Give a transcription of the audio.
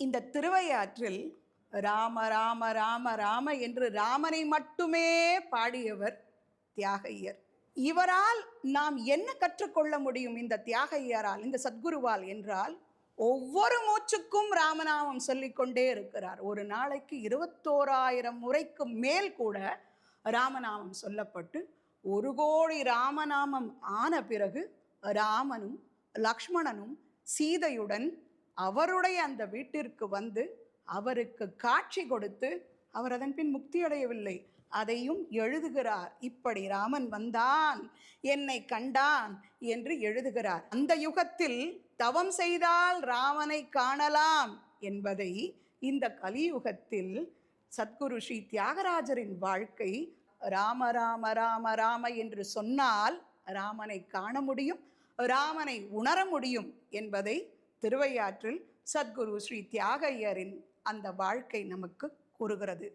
இந்த திருவையாற்றில் ராம ராம ராம ராம என்று ராமனை மட்டுமே பாடியவர் தியாகையர். இவரால் நாம் என்ன கற்றுக்கொள்ள முடியும் இந்த தியாகையரால் இந்த சத்குருவால் என்றால் ஒவ்வொரு மூச்சுக்கும் ராமநாமம் சொல்லிக்கொண்டே இருக்கிறார். ஒரு நாளைக்கு இருபத்தோராயிரம் முறைக்கு மேல் கூட ராமநாமம் சொல்லப்பட்டு ஒரு கோடி ராமநாமம் ஆன பிறகு ராமனும் லக்ஷ்மணனும் சீதையுடன் அவருடைய அந்த வீட்டிற்கு வந்து அவருக்கு காட்சி கொடுத்து அவர் அதன் பின் முக்தியடையவில்லை அதையும் எழுதுகிறார். இப்படி ராமன் வந்தான் என்னை கண்டான் என்று எழுதுகிறார். அந்த யுகத்தில் தவம் செய்தால் ராமனை காணலாம் என்பதை இந்த கலியுகத்தில் சத்குரு ஸ்ரீ தியாகராஜரின் வாழ்க்கை ராம ராம ராம ராம என்று சொன்னால் ராமனை காண முடியும் ராமனை உணர முடியும் என்பதை திருவையாற்றில் சத்குரு ஸ்ரீ தியாகையரின் அந்த வாழ்க்கை நமக்கு கூறுகிறது.